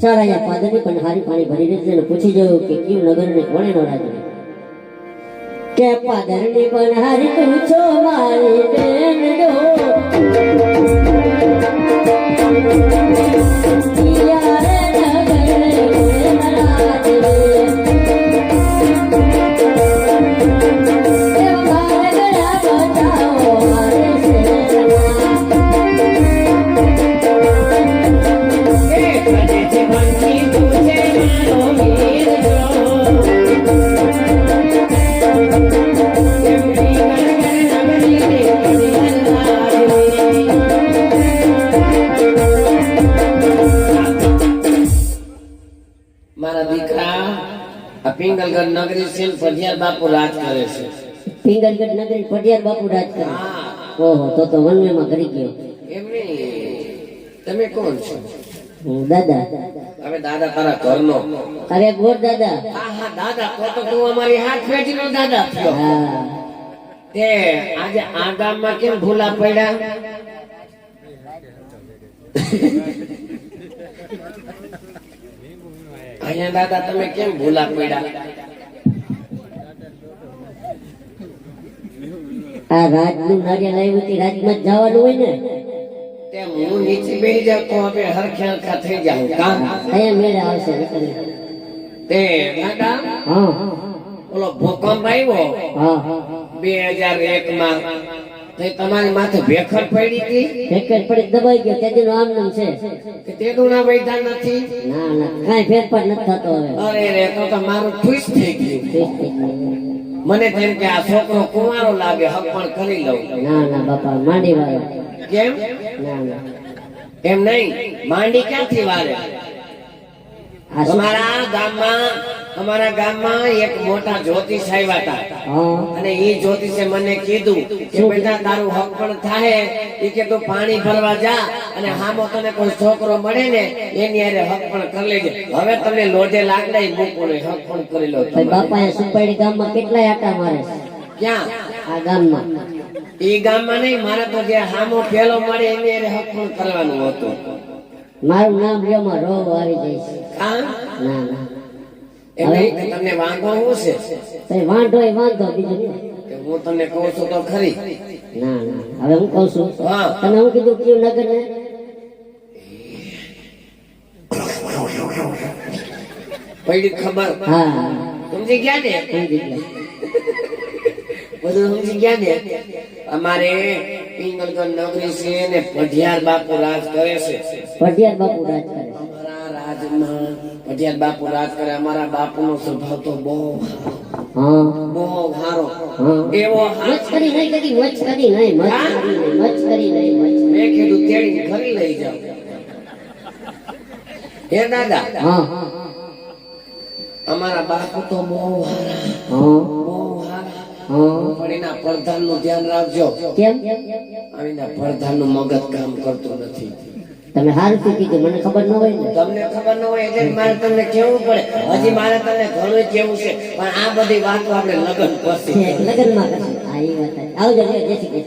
ચાલ અહીંયા પાદરની પણ હારી પાણી ભરી દેજે અને પૂછી જોયું કે કયું નગર ને કોણે નો રાજ કે પાદરની પણ હારી તું છો મારી મારા દીકરા આ પિંગલગઢ નગરી છે ને પઢિયાર બાપુ રાજ કરે છે. પિંગલગઢ નગરી પટિયાર બાપુ રાજ કરે? હા. ઓહો તો તો વનવેમાં કરી ગયો. એમની તમે કોણ છો? હું દાદા. હવે દાદા તારા ઘરનો. અરે ગોર દાદા. હા હા દાદા તો તો તું અમારી હાથ પેઢીનો દાદા થયો. હા. તે આજે આ ગામમાં કેમ ભૂલા પડ્યા? અહીંયા દાદા તમે કેમ ભૂલા પડ્યા આ રાજનું નારિયેળ આવ્યું તે રાજમાં જ જવાનું હોય ને? તેમ હું નીચે બેસી જાઉં તો આપણે હરખે હરખા થઈ જાઉં કામ અહીંયા મેળે આવશે તે દાદા હા. ઓલો ભૂકંપ આવ્યો? હા. હા બે હજાર એક માં તે તમારી માથે ભેખર પડી હતી? ભેખર પડી દબાઈ ગયો. તેનું આમ નામ છે. કે તેનું નામ વૈધા નથી? ના ના. કાંઈ ફેરફાર નથી થતો હવે. અરે રે તો તો મારું ખુશ થઈ ગયું. મને તેમ કે આ છોકરો કુંવારો લાગે હક પણ કરી લઉં. ના ના બાપા માંડી વાળો. કેમ? ના ના. એમ નહીં? માંડી ક્યાંથી વારે? શું? ગામમાં અમારા ગામમાં એક મોટા જ્યોતિષ આવ્યા હતા. અને એ જ્યોતિષે મને કીધું કે બેટા તારું હક પણ થાય એ કે તું પાણી ભરવા જા અને હામો તને કોઈ છોકરો મળે ને એની હારે હક પણ કરી લેજે. હવે તમને લોજે લાગડે મૂકો ને હક પણ કરી લો બાપાએ બાપા સુપાડી ગામમાં કેટલા આટા મારે? ક્યાં? આ ગામમાં. એ ગામમાં નહીં મારે તો જે હામો પેલો મળે એની અરે હક પણ કરવાનું હતું. મારું નામ લ્યોમાં રોગ આવી જાય છે ના ના. એમ તમને વાંધો છે? તો વાંધો એ વાંધો બીજું કે હું તમને કહું છું તો ખરી. ના ના હવે હું કહું છું. હા. તમે હું કીધું કયું નગર ને? પડી ખબર. હા. સમજી ગયા ને? સમજી ગયા. બધું સમજી ગયા ને? અમારે પિંગલગઢ નગરી છે ને પઢિયાર બાપુ રાજ કરે છે. પઢિયાર બાપુ રાજ કરે અમારા રાજમાં બાપુ રાજ કરે અમારા બાપુનો સ્વભાવ તો બહુ હા. બહુ સારો. એવો મચ નહીં કરી મચ નહીં મચ નહીં મચ કરી નહીં મચ મેં કીધું તેડી ઘરે લઈ જાઓ. હે દાદા? અમારા બાપુ તો બહુ સારા એના પ્રધાનનું ધ્યાન રાખજો. કેમ? પ્રધાનનું મગજ કામ કરતું નથી. તમે હારું શું કીધું મને ખબર ન હોય ને. તમને ખબર ન હોય એટલે મારે તમને કેવું પડે. હજી મારે તમને ઘણું કેવું છે પણ આ બધી વાતો આપણે લગન પછી. લગ્નમાં કરશું એ વાત આવજો જય શ્રી કૃષ્ણ.